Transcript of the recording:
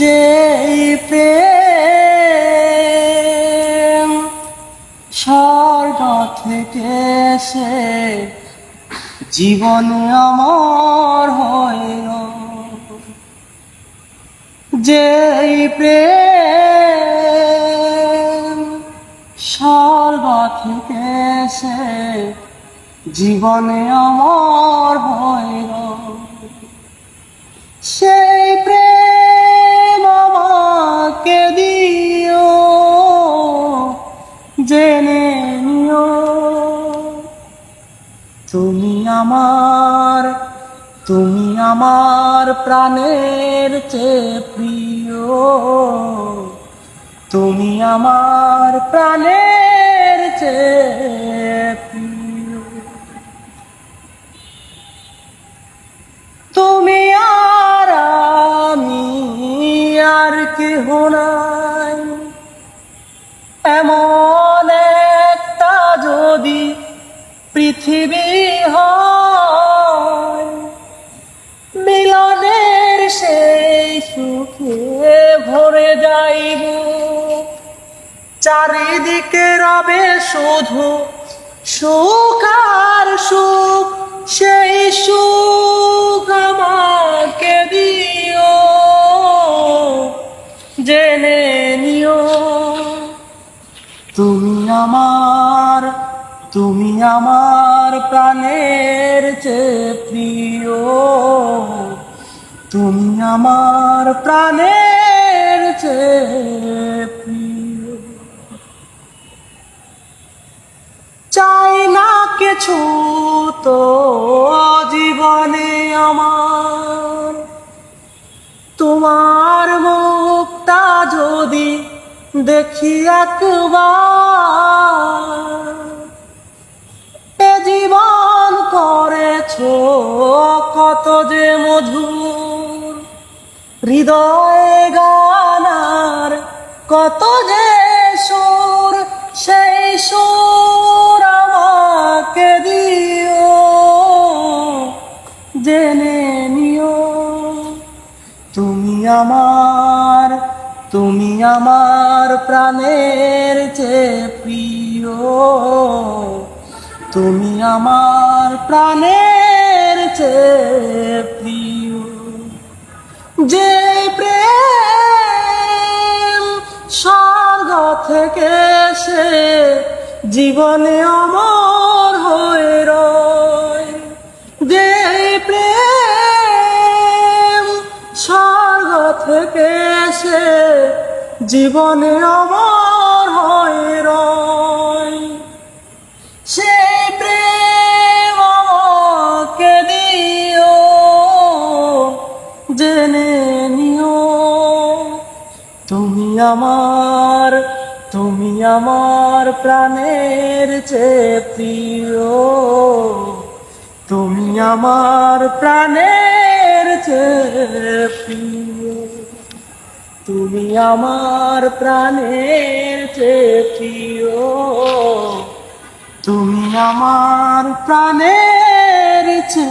যে প্রেম স্বর্গ থেকে সে জীবন আমার হইল। যে প্রেম স্বর্গ থেকে সে জীবনে আমার হইল। সেই জেনে নিও। তুমি আমার তুমি আমার প্রাণের চেয়ে প্রিয়। তুমি আমার প্রাণের চেয়ে প্রিয়। তুমি আর আমি আর কেহ নাই চারিদিকে রবে শুধু সুখ আর সুখ, সেই সুখ আমাকে দিও, জেনে নিও। তুমি আমার তুমি আমার প্রাণের চেয়ে প্রিয়। তুমি আমার প্রাণের চেয়ে প্রিয় চাই না তো জীবনে আমার? তোমার মুখটা যদি দেখি একবার, এ জীবন করেছ কত যে মধুর, হৃদয়ে গানার কত যে আমাকে দিও, জেনে নিও। তুমি আমার তুমি আমার প্রাণের চেয়ে প্রিয়। তুমি আমার প্রাণের চেয়ে প্রিয়। যে প্রেম স্বর্গ থেকে সে জীবনে অমর প্রেম স্বর্গ থেকে সে জীবনে অমর হয়ে রয়। সেই প্রেম আমাকে দিও, জেনে নিও। তুমি আমার তুমি আমার প্রাণের চেয়ে প্রিয়। আমার প্রাণের প্রিয় তুমি আমার প্রাণের প্রিয় তুমি আমার প্রাণের চে।